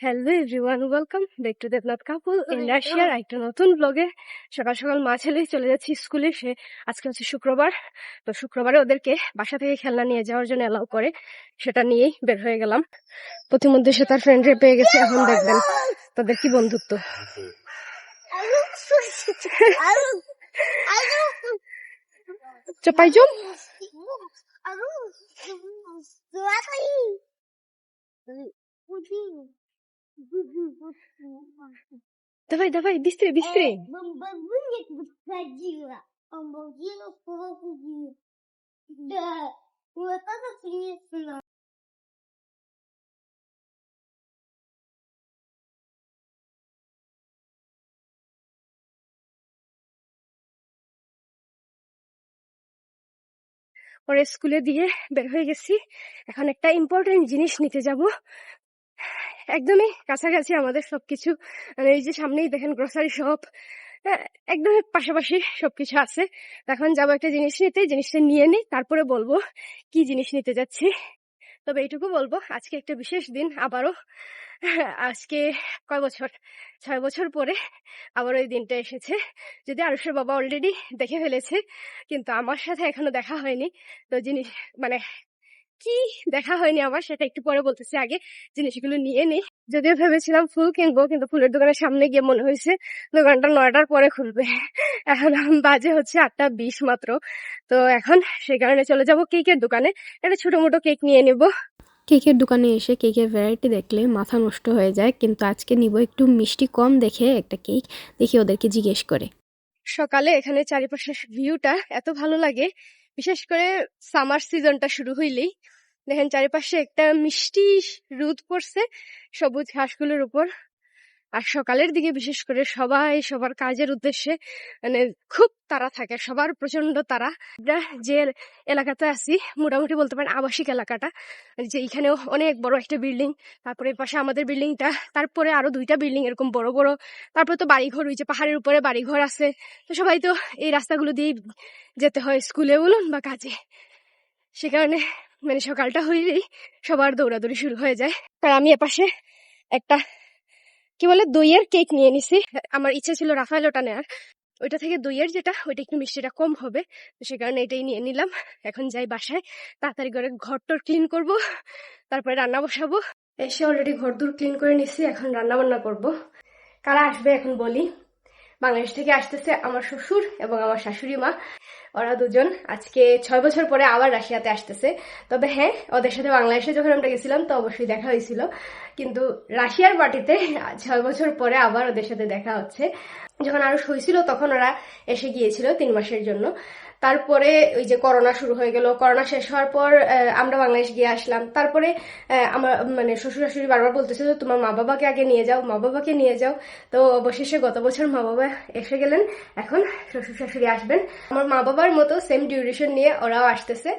Hello everyone welcome back to Debnath Kapoor in রাশিয়ার একটা নতুন ব্লগে সকাল সকাল মা ছেলে চলে যাচ্ছি স্কুলে সে আজকে হচ্ছে শুক্রবার তো শুক্রবারে ওদেরকে বাসা থেকে খেলনা নিয়ে যাওয়ার জন্য অ্যালাউ করে সেটা নিয়েই বের হয়ে গেলাম প্রতিমধ্যে সে তার ফ্রেন্ডরে পেয়ে গেছে এখন দেখবেন তাদের কি বন্ধুত্ব চপাই জম давай давай быстрее быстрее Бомбовник выходила. Бомбовник выходила. Да. Вот это смешно. পরে স্কুলে দিয়ে বের হয়ে গেছি এখন একটা ইম্পর্টেন্ট জিনিস নিতে যাব একদমই কাছাকাছি আমাদের সবকিছু। মানে এই যে সামনেই দেখেন গ্রোসারি শপ একদমই পাশাপাশি সবকিছু আছে। এখন যাব একটা জিনিস নিতে, জিনিসটা নিয়ে নিই, তারপরে বলব কি জিনিস নিতে যাচ্ছি। তবে এইটুকু বলব, আজকে একটা বিশেষ দিন, আবারও, আজকে কয় বছর? ছয় বছর পরে আবার ওই দিনটা এসেছে। যদি আরুষের বাবা অলরেডি দেখে ফেলেছে, কিন্তু আমার সাথে এখনও দেখা হয়নি। তো জিনিস মানে কি? দেখা হয়নি আমার সেটা একটু পরে বলতেছি আগে। জিনিসগুলো নিয়ে নেই। যদিও ভেবেছিলাম ফুল কিনবো কিন্তু ফুলের দোকানের সামনে গিয়ে মনে হয়েছে দোকানটা নয়টার পরে খুলবে। এখন বাজে হচ্ছে আটটা বিশ মাত্র। তো এখন সেই কারণে চলে যাব কেকের দোকানে। একটা ছোট মোটো কেক নিয়ে নেব। কেকের দোকানে এসে কেকের ভ্যারাইটি দেখলে মাথা নষ্ট হয়ে যায় কিন্তু আজকে নিব একটু মিষ্টি কম দেখে একটা কেক দেখি ওদেরকে জিজ্ঞেস করে। সকালে এখানে চারিপাশের ভিউটা এত ভালো লাগে। বিশেষ করে সামার সিজনটা শুরু হইলেই দেখেন চারিপাশে একটা মিষ্টি রোদ পড়ছে, সবুজ ঘাসগুলোর উপর। আর সকালের দিকে বিশেষ করে সবাই সবার কাজের উদ্দেশ্যে মানে খুব তারা থাকে, সবার প্রচণ্ড তারা যে এলাকাতে আছি, মোটামুটি বলতে পারেন আবাসিক এলাকাটা, যে এখানেও অনেক বড় একটা বিল্ডিং, তারপরে পাশে আমাদের বিল্ডিংটা, তারপরে আরও দুইটা বিল্ডিং এরকম বড় বড়। তারপরে তো বাড়িঘর যে পাহাড়ের উপরে বাড়িঘর আছে। তো সবাই তো এই রাস্তাগুলো দিয়েই যেতে হয়, স্কুলে বলুন বা কাজে। সে কারণে মানে সকালটা হইলেই সবার দৌড়াদৌড়ি শুরু হয়ে যায়। আর আমি এপাশে একটা কি বলে, দইয়ের কেক নিয়ে নিছি। আমার ইচ্ছে ছিল রাফায়েল ওটা নেওয়ার ওইটা থেকে দইয়ের যেটা, ওইটা একটু মিষ্টিটা কম হবে। তো সে কারণে এটাই নিয়ে নিলাম। এখন যাই বাসায়, তাড়াতাড়ি করে ঘর টর ক্লিন করব, তারপরে রান্না বসাবো। এসে অলরেডি ঘর দূর ক্লিন করে নিছি, এখন রান্না বান্না করব। কারা আসবে এখন বলি। বাংলাদেশ থেকে আসতেছে আমার শ্বশুর এবং আমার শাশুড়ি মা। ওরা দুজন আজকে ছয় বছর পরে আবার রাশিয়াতে আসতেছে। তবে হ্যাঁ ওদের সাথে বাংলাদেশে যখন আমরা গেছিলাম, তো অবশ্যই দেখা হয়েছিল। কিন্তু রাশিয়ার পার্টিতে ছয় বছর পরে আবার ওদের সাথে দেখা হচ্ছে। যখন আরও হয়েছিল, তখন ওরা এসে গিয়েছিল তিন মাসের জন্য। তারপরে ওই যে করোনা শুরু হয়ে গেল। করোনা শেষ হওয়ার পর আমরা বাংলাদেশ গিয়ে আসলাম। তারপরে আমার মানে শ্বশুর শাশুড়ি বারবার বলতেছে যে, তোমার মা বাবাকে আগে নিয়ে যাও, মা বাবাকে নিয়ে যাও। তো অবশেষে গত বছর মা বাবা এসে গেলেন। এখন শ্বশুর শাশুড়ি আসবেন। আমার মা বাবার মতো সেম ডিউরেশন নিয়ে ওরাও আসতেছে।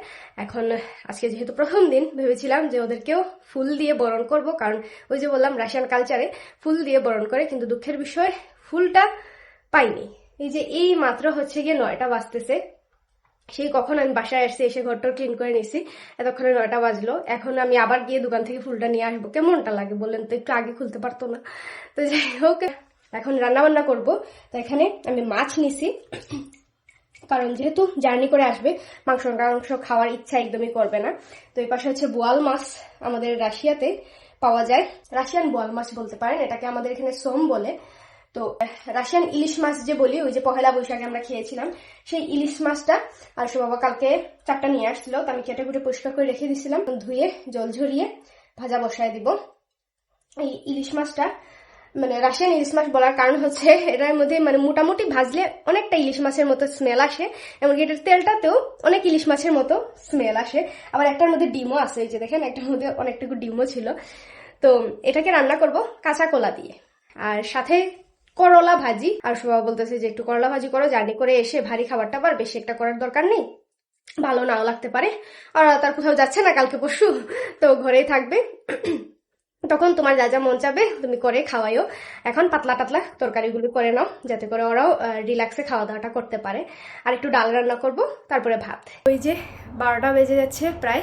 এখন আজকে যেহেতু প্রথম দিন, ভেবেছিলাম যে ওদেরকেও ফুল দিয়ে বরণ করব। কারণ ওই যে বললাম রাশিয়ান কালচারে ফুল দিয়ে বরণ করে, কিন্তু দুঃখের বিষয়, ফুলটা পাইনি। এই যে এই মাত্র হচ্ছে গিয়ে নয়টা বাজতেছে। সেই কখন আমি বাসায় আসছি, এসে ঘরটা ক্লিন করে নিছি। এতক্ষণে নয়টা বাজলো। এখন আমি আবার গিয়ে দোকান থেকে ফুলটা নিয়ে আসব। কেমনটা লাগে বললেন তো? একটু আগে খুলতে পারতো না। তো যাই হোক, এখন রান্না বান্না করব। তো এখানে আমি মাছ নিছি। কারণ যেহেতু জার্নি করে আসবে, মাংস মাংস খাওয়ার ইচ্ছা একদমই করবে না। তো এই পাশে হচ্ছে বোয়াল মাছ আমাদের রাশিয়াতে পাওয়া যায়। রাশিয়ান বোয়াল মাছ বলতে পারেন। এটাকে আমাদের এখানে সোম বলে। তো রাশিয়ান ইলিশ মাছ যে বলি, ওই যে পহেলা বৈশাখে আমরা খেয়েছিলাম, সেই ইলিশ মাছটা আর বাবা কালকে চারটা নিয়ে আসছিল, তো আমি কেটে কুটে পরিষ্কার করে রেখে দিয়েছিলাম ধুয়ে, জল ঝরিয়ে ভাজা বসায় দিব। এই ইলিশ মাছটা মানে রাশিয়ান ইলিশ মাছ বলার কারণ হচ্ছে, এটার মধ্যে মানে মোটামুটি ভাজলে অনেকটা ইলিশ মাছের মতো স্মেল আসে, এমনকি এটার তেলটাতেও অনেক ইলিশ মাছের মতো স্মেল আসে। আবার একটার মধ্যে ডিমও আছে, এই যে দেখেন, একটার মধ্যে অনেকটুকু ডিমও ছিল। তো, এটাকে রান্না করব কাঁচা কলা দিয়ে। আর সাথে করলা ভাজি। আর সবাই বলতেছে যে, একটু করলা ভাজি করো, জার্নি করে এসে ভারী খাবারটা আবার বেশি একটা করার দরকার নেই। ভালো নাও লাগতে পারে। আর তার কোথাও যাচ্ছে না কালকে পরশু, তো ঘরেই থাকবে। তখন তোমার যা যা মন চাবে, তুমি করে খাওয়াইও। এখন পাতলা পাতলা তরকারিগুলো করে নাও, যাতে করে ওরাও রিল্যাক্সে খাওয়া দাওয়াটা করতে পারে। আর একটু ডাল রান্না করব, তারপরে ভাত। ওই যে বারোটা বেজে যাচ্ছে প্রায়।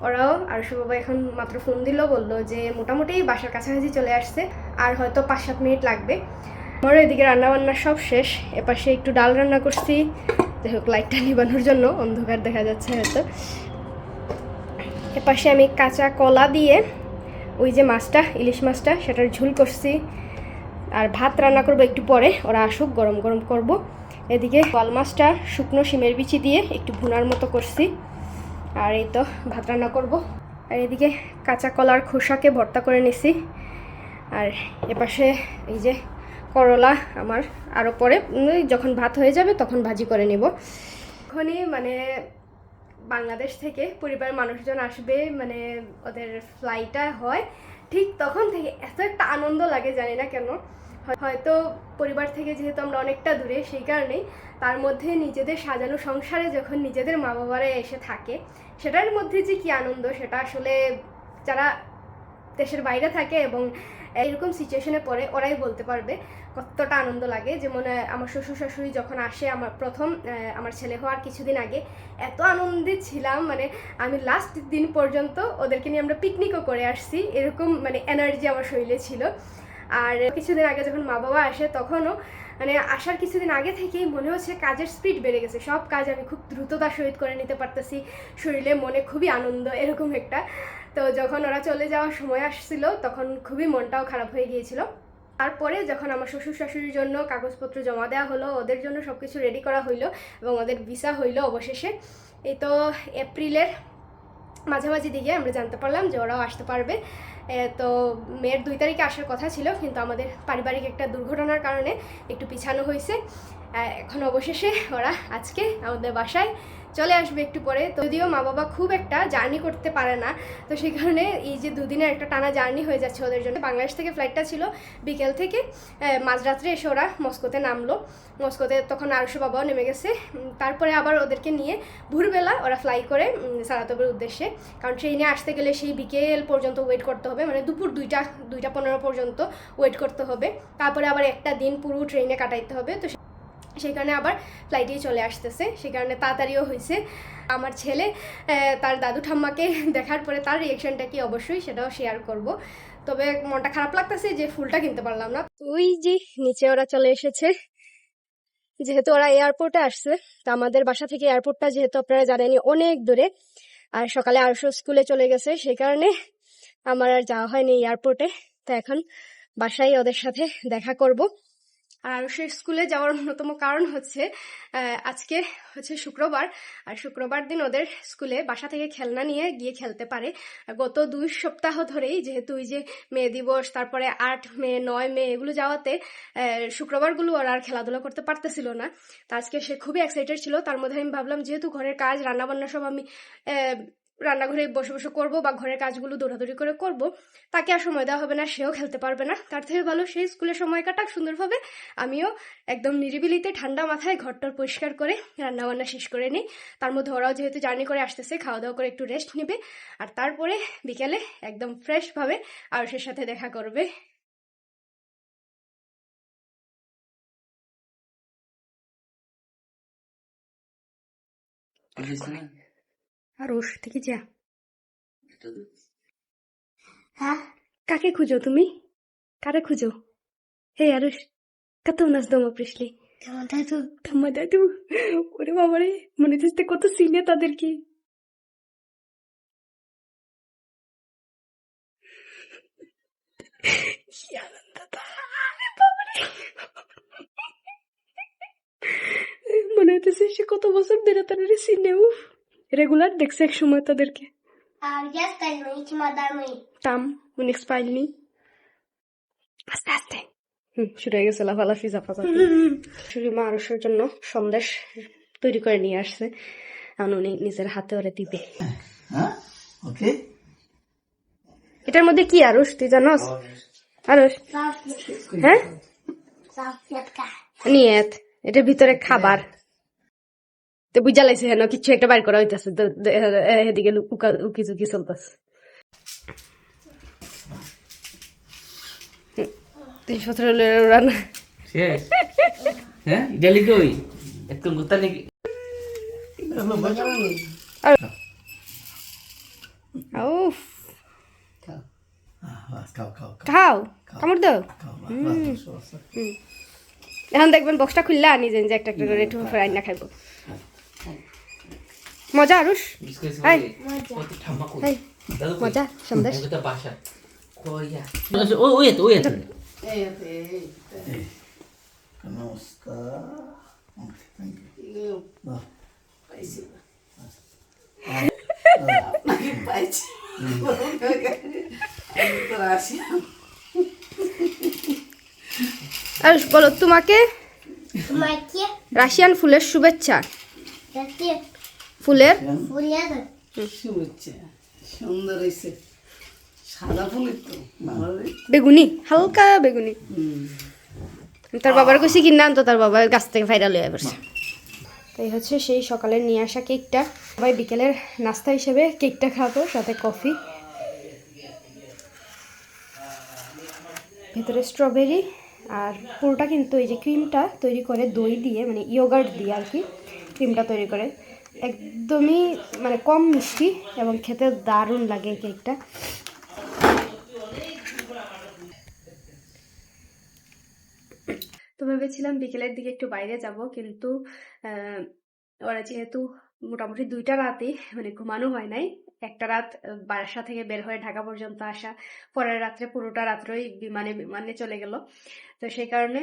ওরাও আর বাবা এখন মাত্র ফোন দিল, বলল যে, মোটামুটি বাসার কাছাকাছি চলে আসছে। আর হয়তো পাঁচ সাত মিনিট লাগবে। আমার এদিকে রান্না বান্না সব শেষ। এপাশে একটু ডাল রান্না করছি। যাই হোক, লাইটটা নিবানোর জন্য অন্ধকার দেখা যাচ্ছে হয়তো। এপাশে আমি কাঁচা কলা দিয়ে ওই যে মাছটা, ইলিশ মাছটা, সেটার ঝুল করছি। আর ভাত রান্না করব একটু পরে, ওরা আসুক, গরম গরম করব। এদিকে কল মাছটা শুকনো শিমের বিচি দিয়ে একটু ভুনার মতো করছি। আর এই তো ভাত রান্না করব। আর এদিকে কাঁচা কলার খোসাকে ভর্তা করে নিছি। আর এপাশে এই যে করলা আমার। আরও পরে যখন ভাত হয়ে যাবে তখন ভাজি করে নেব। এখনই মানে বাংলাদেশ থেকে পরিবারের মানুষজন আসবে মানে ওদের ফ্লাইটটা হয়, ঠিক তখন থেকে এত একটা আনন্দ লাগে জানি না কেন। হয়তো পরিবার থেকে যেহেতু আমরা অনেকটা দূরে, সেই কারণেই তার মধ্যে নিজেদের সাজানো সংসারে যখন নিজেদের মা বাবারা এসে থাকে, সেটার মধ্যে যে কি আনন্দ, সেটা আসলে যারা দেশের বাইরে থাকে এবং এরকম সিচুয়েশনে পড়ে ওরাই বলতে পারবে কতটা আনন্দ লাগে। যেমন আমার শ্বশুর শাশুড়ি যখন আসে আমার প্রথম আমার ছেলে হওয়ার কিছুদিন আগে, এত আনন্দে ছিলাম মানে আমি লাস্ট দিন পর্যন্ত ওদেরকে নিয়ে আমরা পিকনিকও করে আসছি। এরকম মানে এনার্জি আমার শরীরে ছিল। আর কিছুদিন আগে যখন মা বাবা আসে, তখনও মানে আসার কিছুদিন আগে থেকেই মনে হচ্ছে কাজের স্পিড বেড়ে গেছে। সব কাজ আমি খুব দ্রুততার সহিত করে নিতে পারতেছি। শরীরে, মনে খুবই আনন্দ, এরকম একটা তো যখন ওরা চলে যাওয়ার সময় আসছিল, তখন খুবই মনটাও খারাপ হয়ে গিয়েছিল। তারপরে যখন আমার শ্বশুর শাশুড়ির জন্য কাগজপত্র জমা দেওয়া হলো, ওদের জন্য সব কিছু রেডি করা হইল এবং ওদের ভিসা হইল অবশেষে। এই তো এপ্রিলের মাঝামাঝি দিকে আমরা জানতে পারলাম যে ওরাও আসতে পারবে। তো মেয়ের দুই তারিখে আসার কথা ছিল, কিন্তু আমাদের পারিবারিক একটা দুর্ঘটনার কারণে একটু পিছানো হয়েছে এখন অবশেষে ওরা আজকে আমাদের বাসায় চলে আসবে একটু পরে। তো যদিও মা বাবা খুব একটা জার্নি করতে পারে না, তো সেই কারণে এই যে দুদিনের একটা টানা জার্নি হয়ে যাচ্ছে ওদের জন্য। বাংলাদেশ থেকে ফ্লাইটটা ছিল বিকেল থেকে মাঝরাত্রে এসে ওরা মস্কোতে নামলো। মস্কোতে তখন আরশো বাবাও নেমে গেছে। তারপরে আবার ওদেরকে নিয়ে ভোরবেলা ওরা ফ্লাই করে সারাতবের উদ্দেশ্যে। কারণ ট্রেনে আসতে গেলে সেই বিকেল পর্যন্ত ওয়েট করতে হবে। মানে দুপুর দুইটা দুইটা পনেরো পর্যন্ত ওয়েট করতে হবে। তারপরে আবার একটা দিন পুরো ট্রেনে কাটাইতে হবে। তো সেই কারণে আবার ফ্লাইটেই চলে আসতেছে। সেই কারণে তাড়াতাড়িও হয়েছে। আমার ছেলে তার দাদু ঠাম্মাকে দেখার পরে তার রিয়েকশনটা কি অবশ্যই সেটাও শেয়ার করব। তবে মনটা খারাপ লাগতেছে যে ফুলটা কিনতে পারলাম না। ওই যে নিচে ওরা চলে এসেছে। যেহেতু ওরা এয়ারপোর্টে আসছে, তো আমাদের বাসা থেকে এয়ারপোর্টটা যেহেতু আপনারা জানেনই অনেক দূরে, আর সকালে আরশো স্কুলে চলে গেছে, সেই কারণে আমার আর যাওয়া হয়নি এয়ারপোর্টে তো এখন বাসায় ওদের সাথে দেখা করব। আর আরুষের স্কুলে যাওয়ার অন্যতম কারণ হচ্ছে আজকে হচ্ছে শুক্রবার। আর শুক্রবার দিন ওদের স্কুলে বাসা থেকে খেলনা নিয়ে গিয়ে খেলতে পারে। গত দুই সপ্তাহ ধরেই যেহেতু ওই যে মে দিবস, তারপরে আট মে, নয় মে এগুলো যাওয়াতে শুক্রবারগুলো ওরা আর খেলাধুলা করতে পারতেছিল না। তো আজকে সে খুবই এক্সাইটেড ছিল। তার মধ্যে আমি ভাবলাম, যেহেতু ঘরের কাজ, রান্নাবান্না সব আমি রান্নাঘরে বসে বসে করব বা ঘরের কাজগুলো দৌড়াদৌড়ি করে করব, তাকে আর সময় দেওয়া হবে না, সেও খেলতে পারবে না। তার থেকে ভালো সেই স্কুলের সময় কাটাক সুন্দরভাবে। আমিও একদম নিরিবিলিতে ঠান্ডা মাথায় ঘরটর পরিষ্কার করে রান্না বান্না শেষ করে নিই। তার মধ্যে ওরাও যেহেতু জার্নি করে আসতেছে খাওয়া দাওয়া করে একটু রেস্ট নেবে। আর তারপরে বিকেলে একদম ফ্রেশভাবে আরুষের সাথে দেখা করবে। আরুষ থেকে যা। হ্যাঁ? কাকে খুঁজো তুমি? কারে খুঁজো? হে আরুষ কত নাচ দমা প্রিসলি কেমন দাদু ঠাম্মা দাদু ওরে বাবারে মনে হচ্ছে কত সিনে তাদেরকে। কি আনন্দ মনে হইতেছে সে কত বছর ধরে তাদের সিনে উফ। রেগুলার দেখছে এক সময় তাদেরকে। আর টাম উনিক্স পাইলনি আস্তে আস্তে। শুরু হয়ে গেছে লাফালাফি জাফাজাফি শুরু মা আরসের জন্য সন্দেশ তৈরি করে নিয়ে আসছে। এখন উনি নিজের হাতে ওরে দিবে। Huh? এটার মধ্যে কি আরস তুই জানোস? আরস। হ্যাঁ? নিয়েত এটার ভিতরে খাবার। তো বুঝা লাগছে হেন কিছু একটা বাইর করা হইতেছে তো এদিকে উকা- ঝুঁকি চলতেছে রান্না হ্যাঁ কই গোতা নাকি খাও কামড় দাও। এখন দেখবেন বক্সটা খুললা নিজে নিজে একটা একটা করে একটু রান্না খাইব মজা আরুষ? মজা। সন্দেশ? আরুষ বলো তোমাকে? রাশিয়ান ফুলের শুভেচ্ছা। ফুলের? সুন্দর হয়েছে। সাদা ফুলের তো বেগুনি হালকা বেগুনি। তার বাবার কইছি কিনা আনতো তার বাবা গাছ থেকে ফাইরা হয়ে পড়ছে। তাই হচ্ছে সেই সকালে নিয়ে আসা কেকটা। সবাই বিকেলের নাস্তা হিসেবে কেকটা খাওয়াতো সাথে কফি। ভেতরে স্ট্রবেরি আর পুরোটা কিন্তু এই যে ক্রিমটা তৈরি করে দই দিয়ে মানে ইয়োগার্ট দিয়ে আর কি ক্রিমটা তৈরি করে। একদমই মানে কম মিষ্টি এবং খেতে দারুণ লাগে কেকটা। তো ভেবেছিলাম বিকেলের দিকে একটু বাইরে যাব, কিন্তু ওরা যেহেতু মোটামুটি দুইটা রাতই মানে ঘুমানো হয় নাই, একটা রাত বাসা থেকে বের হয়ে ঢাকা পর্যন্ত আসা, পরের রাত্রে পুরোটা রাত্রই বিমানে বিমানে চলে গেল। তো সেই কারণে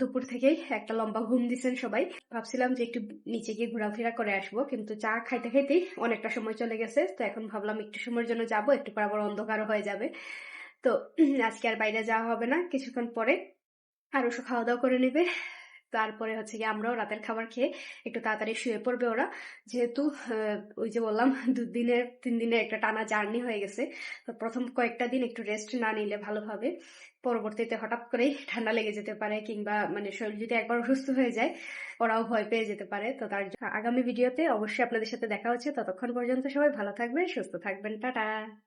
দুপুর থেকেই একটা লম্বা ঘুম দিচ্ছেন সবাই। ভাবছিলাম যে একটু নিচে গিয়ে ঘোরাফেরা করে আসব, কিন্তু চা খাইতে খাইতেই অনেকটা সময় চলে গেছে। তো এখন ভাবলাম একটু সময়ের জন্য যাব, একটু পর আবার অন্ধকারও হয়ে যাবে। তো আজকে আর বাইরে যাওয়া হবে না, কিছুক্ষণ পরে আর ওষুধ খাওয়া দাওয়া করে নেবে। তারপরে হচ্ছে কি আমরাও রাতের খাবার খেয়ে একটু তাড়াতাড়ি শুয়ে পড়বে ওরা। যেহেতু ওই যে বললাম, দুদিনের, তিন দিনের একটা টানা জার্নি হয়ে গেছে। তো প্রথম কয়েকটা দিন একটু রেস্ট না নিলে ভালোভাবে। পরবর্তীতে হঠাৎ করেই ঠান্ডা লেগে যেতে পারে কিংবা মানে শরীর যদি একবার অসুস্থ হয়ে যায়, ওরাও ভয় পেয়ে যেতে পারে। তো তার আগামী ভিডিওতে অবশ্যই আপনাদের সাথে দেখা হচ্ছে। ততক্ষণ পর্যন্ত সবাই ভালো থাকবেন, সুস্থ থাকবেন। টাটা!